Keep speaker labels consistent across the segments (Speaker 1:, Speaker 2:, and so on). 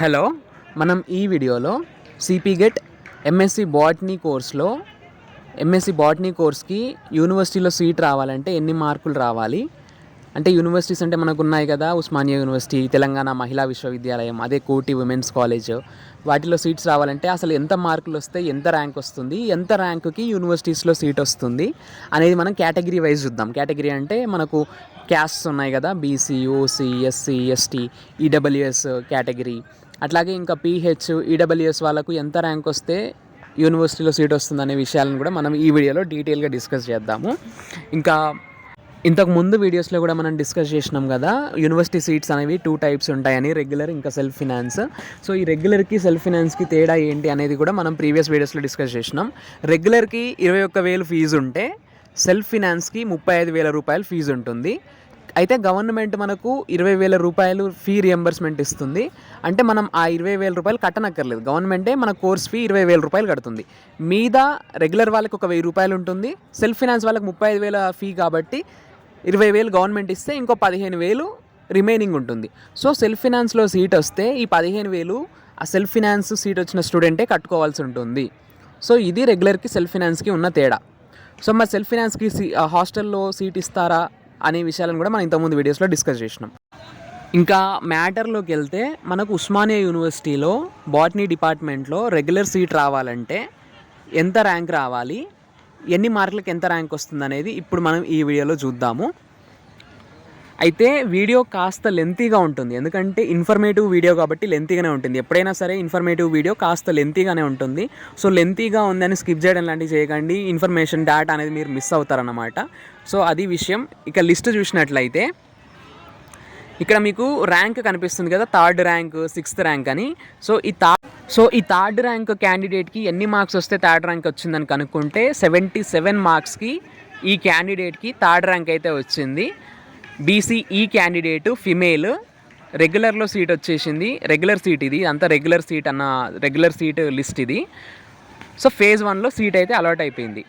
Speaker 1: Hello మనం ఈ వీడియోలో సిపి గెట్ ఎంఎస్సి బాటనీ కోర్స్లో ఎంఎస్సి బాటనీ కోర్స్కి యూనివర్సిటీలో సీట్ రావాలంటే ఎన్ని మార్కులు రావాలి? అంటే యూనివర్సిటీస్ అంటే మనకు ఉన్నాయి కదా ఉస్మానియా యూనివర్సిటీ తెలంగాణ మహిళా విశ్వవిద్యాలయం అదే కోటి ఉమెన్స్ కాలేజ్ వాటిలో సీట్స్ రావాలంటే అసలు ఎంత మార్కులు వస్తే ఎంత ర్యాంక్ వస్తుంది ఎంత ర్యాంకుకి యూనివర్సిటీస్లో సీట్ వస్తుంది అనేది మనం కేటగిరీ వైజ్ చూద్దాం. కేటగిరీ అంటే మనకు క్యాస్ట్స్ ఉన్నాయి కదా BC OC SC ST EWS category. అట్లాగే ఇంకా పీహెచ్ ఈడబ్ల్యూఎస్ వాళ్ళకు ఎంత ర్యాంక్ వస్తే యూనివర్సిటీలో సీట్ వస్తుందనే విషయాలను కూడా మనం ఈ వీడియోలో డీటెయిల్గా డిస్కస్ చేద్దాము. ఇంకా ఇంతకు ముందు వీడియోస్లో కూడా మనం డిస్కస్ చేసినాం కదా యూనివర్సిటీ సీట్స్ అనేవి టూ టైప్స్ ఉంటాయని రెగ్యులర్ ఇంకా సెల్ఫ్ ఫినాన్స్. సో ఈ రెగ్యులర్కి సెల్ఫ్ ఫినాన్స్కి తేడా ఏంటి అనేది కూడా మనం ప్రీవియస్ వీడియోస్లో డిస్కస్ చేసినాం. రెగ్యులర్కి ఇరవై ఒక్క వేలు ఫీజు ఉంటే సెల్ఫ్ ఫినాన్స్కి ముప్పై ఐదు వేల రూపాయలు ఫీజు ఉంటుంది. అయితే గవర్నమెంట్ మనకు ఇరవై వేల రూపాయలు ఫీ రియంబర్స్మెంట్ ఇస్తుంది. అంటే మనం ఆ ఇరవై వేల రూపాయలు కట్టనక్కర్లేదు. గవర్నమెంటే మన కోర్స్ ఫీ ఇరవై వేల రూపాయలు కడుతుంది. మీద రెగ్యులర్ వాళ్ళకి ఒక వెయ్యి రూపాయలు ఉంటుంది. సెల్ఫ్ ఫినాన్స్ వాళ్ళకి ముప్పై ఐదు వేల ఫీ కాబట్టి ఇరవై వేలు గవర్నమెంట్ ఇస్తే ఇంకో పదిహేను వేలు రిమైనింగ్ ఉంటుంది. సో సెల్ఫ్ ఫినాన్స్లో సీట్ వస్తే ఈ పదిహేను వేలు ఆ సెల్ఫ్ ఫినాన్స్ సీట్ వచ్చిన స్టూడెంటే కట్టుకోవాల్సి ఉంటుంది. సో ఇది రెగ్యులర్కి సెల్ఫ్ ఫినాన్స్కి ఉన్న తేడా. సో మరి సెల్ఫ్ ఫినాన్స్కి సీ హాస్టల్లో సీట్ ఇస్తారా? అనే విషయాలను కూడా మనం ఇంతకుముందు వీడియోస్లో డిస్కస్ చేసినాం. ఇంకా మ్యాటర్లోకి వెళ్తే మనకు ఉస్మానియా యూనివర్సిటీలో బాటనీ డిపార్ట్మెంట్లో రెగ్యులర్ సీట్ రావాలంటే ఎంత ర్యాంక్ రావాలి ఎన్ని మార్కులకు ఎంత ర్యాంక్ వస్తుంది అనేది ఇప్పుడు మనం ఈ వీడియోలో చూద్దాము. అయితే వీడియో కాస్త లెంతీగా ఉంటుంది. ఎందుకంటే ఇన్ఫర్మేటివ్ వీడియో కాబట్టి లెంతీగానే ఉంటుంది. ఎప్పుడైనా సరే ఇన్ఫర్మేటివ్ వీడియో కాస్త లెంతీగానే ఉంటుంది. సో లెంతీగా ఉందని స్కిప్ చేయడం లాంటివి చేయకండి. ఇన్ఫర్మేషన్ డేటా అనేది మీరు మిస్ అవుతారన్నమాట. సో అది విషయం. ఇక లిస్ట్ చూసినట్లయితే ఇక్కడ మీకు ర్యాంక్ కనిపిస్తుంది కదా థర్డ్ ర్యాంక్ సిక్స్త్ ర్యాంక్ అని. సో ఈ థర్డ్ సో ఈ థర్డ్ ర్యాంక్ క్యాండిడేట్కి ఎన్ని మార్క్స్ వస్తే థర్డ్ ర్యాంక్ వచ్చిందని కనుక్కుంటే సెవెంటీ సెవెన్ మార్క్స్కి ఈ క్యాండిడేట్కి థర్డ్ ర్యాంక్ అయితే వచ్చింది. BCE candidate female. రెగ్యులర్లో సీట్ వచ్చేసింది. రెగ్యులర్ సీట్ ఇది. అంతా రెగ్యులర్ సీట్ అన్న రెగ్యులర్ సీట్ లిస్ట్ ఇది. సో ఫేజ్ వన్లో సీట్ అయితే అలాట్ అయిపోయింది.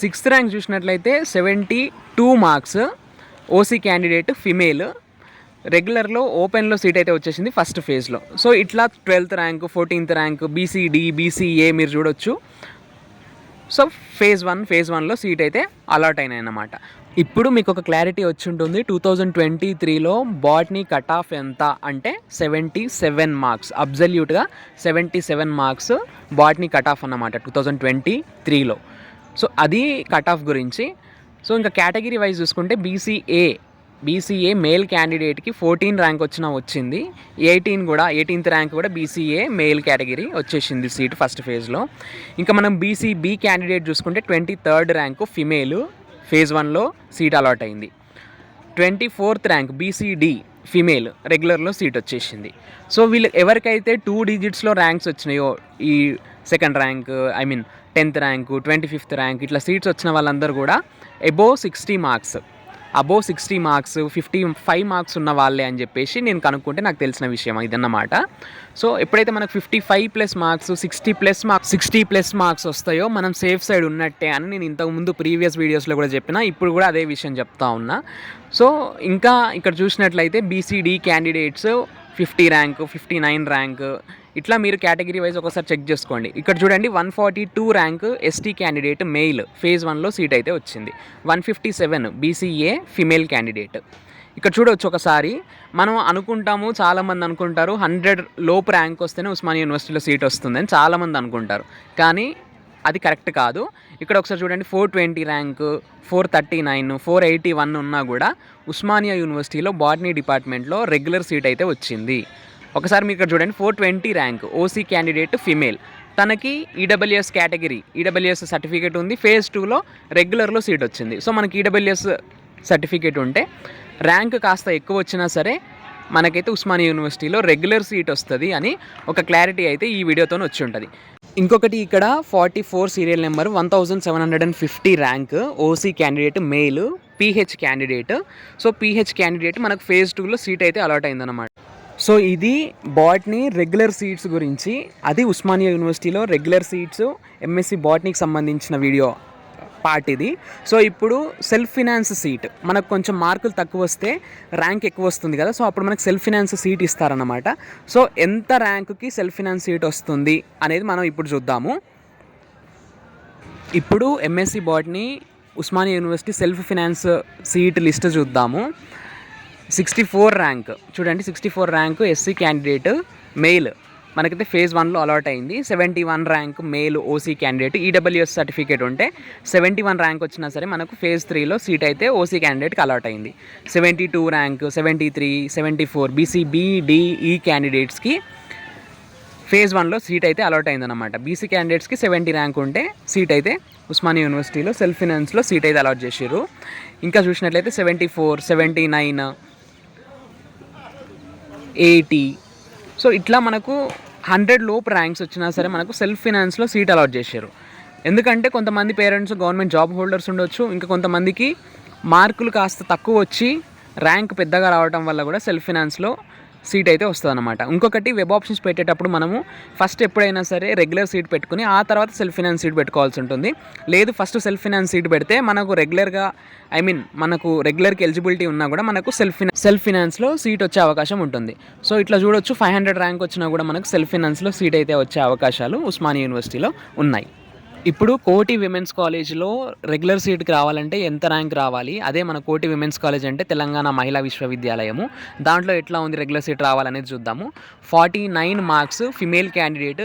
Speaker 1: సిక్స్త్ ర్యాంక్ చూసినట్లయితే seventy two marks. OC candidate female. రెగ్యులర్లో ఓపెన్లో సీట్ అయితే వచ్చేసింది ఫస్ట్ ఫేజ్లో. సో ఇట్లా twelfth rank fourteenth rank BCD BCA మీరు చూడొచ్చు. సో ఫేజ్ వన్ ఫేజ్ వన్లో సీట్ అయితే అలాట్ అయినాయి అన్నమాట ఇప్పుడు మీకు ఒక క్లారిటీ వచ్చి ఉంటుంది టూ థౌజండ్ ట్వంటీ త్రీలో బాట్నీ కట్ ఆఫ్ ఎంత? అంటే seventy seven marks. అబ్జల్యూట్గా seventy seven marks botany cut off అన్నమాట టూ థౌజండ్ ట్వంటీ త్రీలో సో అది కట్ ఆఫ్ గురించి. సో ఇంకా కేటగిరీ వైజ్ చూసుకుంటే బీసీఏ బీసీఏ మేల్ క్యాండిడేట్కి ఫోర్టీన్ ర్యాంక్ వచ్చిన వచ్చింది. ఎయిటీన్ కూడా ఎయిటీన్త్ ర్యాంక్ కూడా బీసీఏ మేల్ కేటగిరీ వచ్చేసింది సీట్ ఫస్ట్ ఫేజ్లో. ఇంకా మనం బీసీబీ క్యాండిడేట్ చూసుకుంటే twenty third rank female phase వన్లో సీట్ అలాట్ అయింది. Twenty fourth rank BCD female రెగ్యులర్లో seat వచ్చేసింది. సో వీళ్ళు ఎవరికైతే టూ డిజిట్స్లో ర్యాంక్స్ వచ్చినాయో ఈ second rank I mean tenth rank twenty fifth rank ఇట్లా సీట్స్ వచ్చిన వాళ్ళందరూ కూడా above sixty marks. Above sixty marks fifty five marks ఉన్న వాళ్ళే అని చెప్పేసి నేను కనుక్కుంటే నాకు తెలిసిన విషయం ఇదన్నమాట. సో ఎప్పుడైతే మనకు fifty five plus marks sixty plus marks sixty plus marks వస్తాయో మనం సేఫ్ సైడ్ ఉన్నట్టే అని నేను ఇంతకుముందు ప్రీవియస్ వీడియోస్లో కూడా చెప్పిన ఇప్పుడు కూడా అదే విషయం చెప్తా ఉన్నా. సో ఇంకా ఇక్కడ చూసినట్లయితే BCD candidates fifty rank fifty nine rank ఇట్లా మీరు కేటగిరీ వైజ్ ఒకసారి చెక్ చేసుకోండి. ఇక్కడ చూడండి one forty two rank ST candidate male phase వన్లో సీట్ అయితే వచ్చింది. One fifty seven BCA female candidate ఇక్కడ చూడవచ్చు ఒకసారి. మనం అనుకుంటాము చాలామంది అనుకుంటారు హండ్రెడ్ లోపు ర్యాంక్ వస్తేనే ఉస్మానియా యూనివర్సిటీలో సీట్ వస్తుందని చాలామంది అనుకుంటారు. కానీ అది కరెక్ట్ కాదు. ఇక్కడ ఒకసారి చూడండి four twenty rank four thirty nine four eighty one ఉన్నా కూడా ఉస్మానియా యూనివర్సిటీలో బాటనీ డిపార్ట్మెంట్లో రెగ్యులర్ సీట్ అయితే వచ్చింది. ఒకసారి మీరు ఇక్కడ చూడండి. Four twenty rank OC candidate female తనకి ఈడబ్ల్యూఎస్ కేటగిరీ ఈడబ్ల్యూఎస్ సర్టిఫికేట్ ఉంది. ఫేజ్ టూలో రెగ్యులర్లో సీట్ వచ్చింది. సో మనకి ఈడబ్ల్యూఎస్ సర్టిఫికేట్ ఉంటే ర్యాంక్ కాస్త ఎక్కువ వచ్చినా సరే మనకైతే ఉస్మానియా యూనివర్సిటీలో రెగ్యులర్ సీట్ వస్తుంది అని ఒక క్లారిటీ అయితే ఈ వీడియోతో వచ్చి ఉంటుంది. ఇంకొకటి ఇక్కడ forty four serial number one thousand seven hundred and fifty rank OC candidate male PH candidate so PH candidate మనకు ఫేజ్ టూలో సీట్ అయితే అలాట్ అయిందన్నమాట. సో ఇది బాట్నీ రెగ్యులర్ సీట్స్ గురించి. అది ఉస్మానియా యూనివర్సిటీలో రెగ్యులర్ సీట్స్ ఎంఎస్సి బాట్నీకి సంబంధించిన వీడియో పార్ట్ ఇది. సో ఇప్పుడు సెల్ఫ్ ఫినాన్స్ సీట్. మనకు కొంచెం మార్కులు తక్కువ వస్తే ర్యాంక్ ఎక్కువ వస్తుంది కదా. సో అప్పుడు మనకు సెల్ఫ్ ఫినాన్స్ సీట్ ఇస్తారన్నమాట. సో ఎంత ర్యాంకుకి సెల్ఫ్ ఫినాన్స్ సీట్ వస్తుంది అనేది మనం ఇప్పుడు చూద్దాము. ఇప్పుడు MSc botany Osmania university self finance seat list చూద్దాము. సిక్స్టీ ఫోర్ ర్యాంక్ చూడండి sixty four rank SC candidate male మనకైతే ఫేజ్ వన్లో అలాట్ అయింది. Seventy one rank male OC candidate EWS certificate ఉంటే సెవెంటీ వన్ ర్యాంక్ వచ్చినా సరే మనకు ఫేజ్ త్రీలో సీట్ అయితే ఓసీ క్యాండిడేట్కి అలాట్ అయింది. Seventy two rank seventy three seventy four BCBDE క్యాండిడేట్స్కి ఫేజ్ వన్లో సీట్ అయితే అలాట్ అయిందన్నమాట. బీసీ క్యాండిడేట్స్కి సెవెంటీ ర్యాంక్ ఉంటే సీట్ అయితే ఉస్మానియా యూనివర్సిటీలో సెల్ఫ్ ఫినాన్స్లో సీట్ అయితే అలాట్ చేసారు ఇంకా చూసినట్లయితే seventy four seventy nine eighty. So ఇట్లా మనకు హండ్రెడ్ లోపు ర్యాంక్స్ వచ్చినా సరే మనకు సెల్ఫ్ ఫినాన్స్లో సీట్ అలాట్ చేశారు. ఎందుకంటే కొంతమంది పేరెంట్స్ గవర్నమెంట్ జాబ్ హోల్డర్స్ ఉండొచ్చు. ఇంకా కొంతమందికి మార్కులు కాస్త తక్కువ వచ్చి ర్యాంక్ పెద్దగా రావడం వల్ల కూడా సెల్ఫ్ ఫినాన్స్లో సీట్ అయితే వస్తుంది అనమాట ఇంకొకటి వెబ్ ఆప్షన్స్ పెట్టేటప్పుడు మనము ఫస్ట్ ఎప్పుడైనా సరే రెగ్యులర్ సీట్ పెట్టుకుని ఆ తర్వాత సెల్ఫ్ ఫినాన్స్ సీట్ పెట్టుకోవాల్సి ఉంటుంది. లేదు ఫస్ట్ సెల్ఫ్ ఫినాన్స్ సీట్ పెడితే మనకు రెగ్యులర్గా ఐ మీన్ మనకు రెగ్యులర్కి ఎలిజిబిలిటీ ఉన్నా కూడా మనకు సెల్ఫ్ ఫినా సెల్ఫ్ ఫినాన్స్లో సీట్ వచ్చే అవకాశం ఉంటుంది. సో ఇట్లా చూడొచ్చు ఫైవ్ హండ్రెడ్ ర్యాంక్ వచ్చినా కూడా మనకు సెల్ఫ్ ఫినాన్స్లో సీట్ అయితే వచ్చే అవకాశాలు ఉస్మానియా యూనివర్సిటీలో ఉన్నాయి. ఇప్పుడు కోటి విమెన్స్ కాలేజ్లో రెగ్యులర్ సీట్కి రావాలంటే ఎంత ర్యాంక్ రావాలి? అదే మన కోటి విమెన్స్ కాలేజ్ అంటే తెలంగాణ మహిళా విశ్వవిద్యాలయము. దాంట్లో ఎట్లా ఉంది రెగ్యులర్ సీట్ రావాలనేది చూద్దాము. Forty nine marks female candidate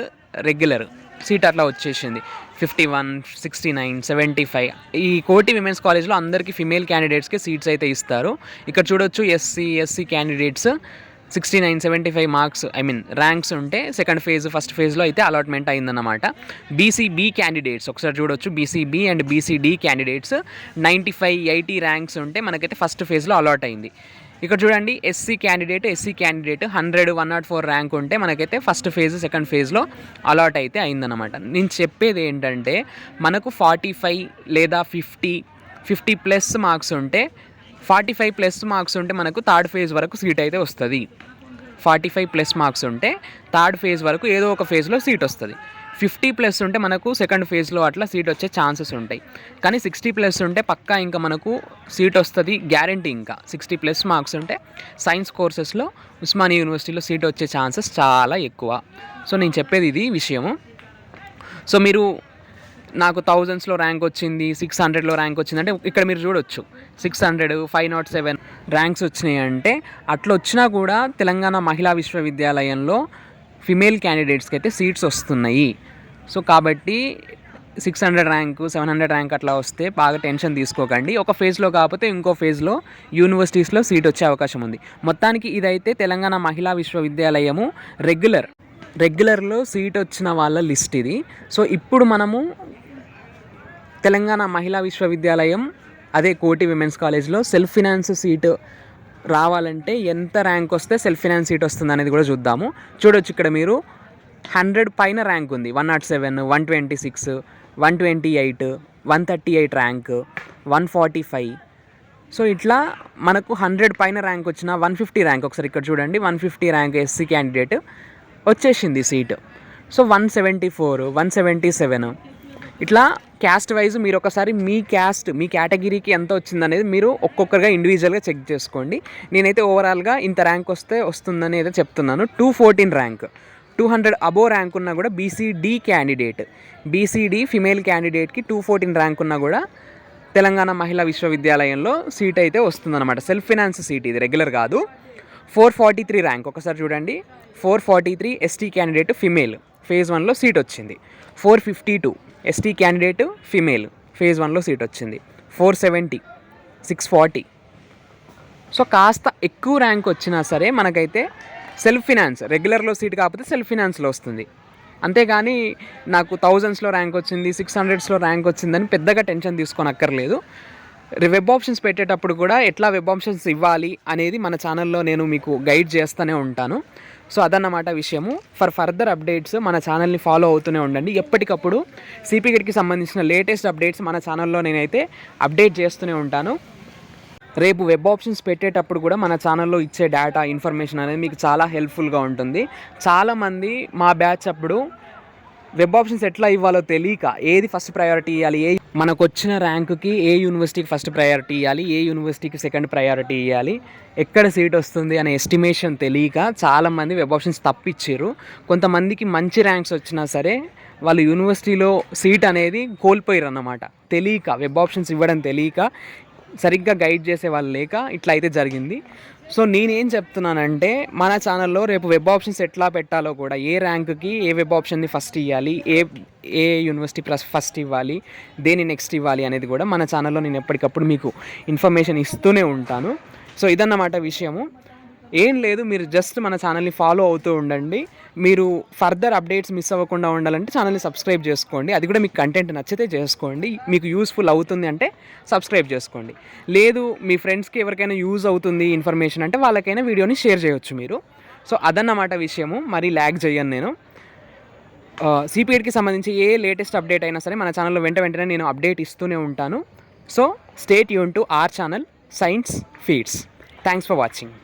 Speaker 1: regular seat అట్లా వచ్చేసింది. Fifty one sixty nine seventy five. ఈ కోటి విమెన్స్ కాలేజ్లో అందరికీ ఫిమేల్ క్యాండిడేట్స్కి సీట్స్ అయితే ఇస్తారు. ఇక్కడ చూడొచ్చు SC SC candidates. Sixty nine seventy five marks I mean ranks ఉంటే సెకండ్ ఫేజ్ ఫస్ట్ ఫేజ్లో అయితే అలాట్మెంట్ అయిందన్నమాట. బీసీబీ క్యాండిడేట్స్ ఒకసారి చూడొచ్చు. BCB and BCD candidates ninety five eighty ranks ఉంటే మనకైతే ఫస్ట్ ఫేజ్లో అలాట్ అయింది. ఇక్కడ చూడండి SC candidate SC candidate hundred one nought four rank ఉంటే మనకైతే ఫస్ట్ ఫేజ్ సెకండ్ ఫేజ్లో అలాట్ అయితే అయిందన్నమాట. నేను చెప్పేది ఏంటంటే మనకు ఫార్టీ ఫైవ్ లేదా ఫిఫ్టీ ఫిఫ్టీ ప్లస్ మార్క్స్ ఉంటే ఫార్టీ ఫైవ్ ప్లస్ మార్క్స్ ఉంటే మనకు థర్డ్ ఫేజ్ వరకు సీట్ అయితే వస్తుంది. ఫార్టీ ఫైవ్ ప్లస్ మార్క్స్ ఉంటే థర్డ్ ఫేజ్ వరకు ఏదో ఒక ఫేజ్లో సీట్ వస్తుంది. ఫిఫ్టీ ప్లస్ ఉంటే మనకు సెకండ్ ఫేజ్లో అట్లా సీట్ వచ్చే ఛాన్సెస్ ఉంటాయి. కానీ సిక్స్టీ ప్లస్ ఉంటే పక్కా ఇంకా మనకు సీట్ వస్తుంది గ్యారంటీ ఇంకా. సిక్స్టీ ప్లస్ మార్క్స్ ఉంటే సైన్స్ కోర్సెస్లో ఉస్మానియా యూనివర్సిటీలో సీట్ వచ్చే ఛాన్సెస్ చాలా ఎక్కువ. సో నేను చెప్పేది ఇది విషయము. సో మీరు నాకు థౌజండ్స్లో ర్యాంక్ వచ్చింది సిక్స్ హండ్రెడ్లో ర్యాంక్ వచ్చింది. అంటే ఇక్కడ మీరు చూడొచ్చు. Six hundred five nought seven ranks వచ్చినాయి అంటే అట్లా వచ్చినా కూడా తెలంగాణ మహిళా విశ్వవిద్యాలయంలో ఫిమేల్ క్యాండిడేట్స్కి అయితే సీట్స్ వస్తున్నాయి. సో కాబట్టి six hundred rank seven hundred rank అట్లా వస్తే బాగా టెన్షన్ తీసుకోకండి. ఒక ఫేజ్లో కాకపోతే ఇంకో ఫేజ్లో యూనివర్సిటీస్లో సీట్ వచ్చే అవకాశం ఉంది. మొత్తానికి ఇదైతే తెలంగాణ మహిళా విశ్వవిద్యాలయము రెగ్యులర్ రెగ్యులర్లో సీట్ వచ్చిన వాళ్ళ లిస్ట్ ఇది. సో ఇప్పుడు మనము తెలంగాణ మహిళా విశ్వవిద్యాలయం అదే కోటి విమెన్స్ కాలేజ్లో సెల్ఫ్ ఫినాన్స్ సీటు రావాలంటే ఎంత ర్యాంక్ వస్తే సెల్ఫ్ ఫినాన్స్ సీట్ వస్తుంది అనేది కూడా చూద్దాము. చూడొచ్చు ఇక్కడ మీరు. హండ్రెడ్ పైన ర్యాంక్ ఉంది. One nought seven one twenty six one twenty eight one thirty eight rank one forty five. So ఇట్లా మనకు హండ్రెడ్ పైన ర్యాంక్ వచ్చిన వన్ ఫిఫ్టీ ర్యాంక్. ఒకసారి ఇక్కడ చూడండి. One fifty rank SC candidate. వచ్చేసింది seat. So one seventy four one seventy seven. ఇట్లా caste wise మీరు ఒకసారి మీ క్యాస్ట్ మీ కేటగిరీకి ఎంత వచ్చిందనేది మీరు ఒక్కొక్కరుగా ఇండివిజువల్గా చెక్ చేసుకోండి. నేనైతే ఓవరాల్గా ఇంత ర్యాంక్ వస్తే వస్తుందని అయితే చెప్తున్నాను. Two fourteen rank. Two hundred above rank ఉన్నా కూడా బీసీడీ క్యాండిడేట్. బీసీడీ ఫిమేల్ క్యాండిడేట్కి టూ ఫోర్టీన్ ర్యాంక్ ఉన్నా కూడా తెలంగాణ మహిళా విశ్వవిద్యాలయంలో సీట్ అయితే వస్తుందన్నమాట. సెల్ఫ్ ఫినాన్స్ సీట్ ఇది రెగ్యులర్ కాదు. Four forty three rank. ఒకసారి చూడండి. Four forty three ST candidate female phase వన్లో సీట్ వచ్చింది. Four fifty two ST candidate female phase వన్లో సీట్ వచ్చింది. Four seventy six forty. So కాస్త ఎక్కువ ర్యాంక్ వచ్చినా సరే మనకైతే సెల్ఫ్ ఫినాన్స్ రెగ్యులర్లో సీట్ కాకపోతే సెల్ఫ్ ఫినాన్స్లో వస్తుంది. అంతేగాని నాకు థౌజండ్స్లో ర్యాంక్ వచ్చింది సిక్స్ హండ్రెడ్స్లో ర్యాంక్ వచ్చిందని పెద్దగా టెన్షన్ తీసుకోనక్కర్లేదు. వెబ్ ఆప్షన్స్ పెట్టేటప్పుడు కూడా ఎట్లా వెబ్ ఆప్షన్స్ ఇవ్వాలి అనేది మన ఛానల్లో నేను మీకు గైడ్ చేస్తూనే ఉంటాను. సో అదన్నమాట విషయము. ఫర్ ఫర్దర్ అప్డేట్స్ మన ఛానల్ని ఫాలో అవుతూనే ఉండండి. ఎప్పటికప్పుడు సిపిగడ్కి సంబంధించిన లేటెస్ట్ అప్డేట్స్ మన ఛానల్లో నేనైతే అప్డేట్ చేస్తూనే ఉంటాను. రేపు వెబ్ ఆప్షన్స్ పెట్టేటప్పుడు కూడా మన ఛానల్లో ఇచ్చే డేటా ఇన్ఫర్మేషన్ అనేది మీకు చాలా హెల్ప్ఫుల్గా ఉంటుంది. చాలామంది మా బ్యాచ్ అప్పుడు వెబ్ ఆప్షన్స్ ఎట్లా ఇవ్వాలో తెలియక ఏది ఫస్ట్ ప్రయారిటీ ఇవ్వాలి? ఏ మనకు వచ్చిన ర్యాంకుకి ఏ యూనివర్సిటీకి ఫస్ట్ ప్రయారిటీ ఇవ్వాలి? ఏ యూనివర్సిటీకి సెకండ్ ప్రయారిటీ ఇవ్వాలి? ఎక్కడ సీట్ వస్తుంది అనే ఎస్టిమేషన్ తెలియక చాలామంది వెబ్ ఆప్షన్స్ తప్పించారు కొంతమందికి మంచి ర్యాంక్స్ వచ్చినా సరే వాళ్ళు యూనివర్సిటీలో సీట్ అనేది కోల్పోయారు అన్నమాట తెలియక వెబ్ ఆప్షన్స్ ఇవ్వడం తెలియక సరిగ్గా గైడ్ చేసే వాళ్ళు లేక ఇట్లా అయితే జరిగింది. సో నేనేం చెప్తున్నానంటే మన ఛానల్లో రేపు వెబ్ ఆప్షన్స్ ఎట్లా పెట్టాలో కూడా ఏ ర్యాంక్కి ఏ వెబ్ ఆప్షన్ని ఫస్ట్ ఇవ్వాలి ఏ ఏ యూనివర్సిటీ ప్లస్ ఫస్ట్ ఇవ్వాలి దేని నెక్స్ట్ ఇవ్వాలి అనేది కూడా మన ఛానల్లో నేను ఎప్పటికప్పుడు మీకు ఇన్ఫర్మేషన్ ఇస్తూనే ఉంటాను. సో ఇదన్నమాట విషయము. ఏం లేదు మీరు జస్ట్ మన ఛానల్ని ఫాలో అవుతూ ఉండండి. మీరు ఫర్దర్ అప్డేట్స్ మిస్ అవ్వకుండా ఉండాలంటే ఛానల్ని సబ్స్క్రైబ్ చేసుకోండి. అది కూడా మీకు కంటెంట్ నచ్చితే చేసుకోండి. మీకు యూస్ఫుల్ అవుతుంది అంటే సబ్స్క్రైబ్ చేసుకోండి. లేదు మీ ఫ్రెండ్స్కి ఎవరికైనా యూజ్ అవుతుంది ఇన్ఫర్మేషన్ అంటే వాళ్ళకైనా వీడియోని షేర్ చేయొచ్చు మీరు. సో అదన్నమాట విషయము. మరీ ల్యాగ్ చేయను నేను. సిపిఎడ్కి సంబంధించి ఏ లేటెస్ట్ అప్డేట్ అయినా సరే మన ఛానల్లో వెంట వెంటనే నేను అప్డేట్ ఇస్తూనే ఉంటాను. So stay Yoon to our channel science feeds thanks for watching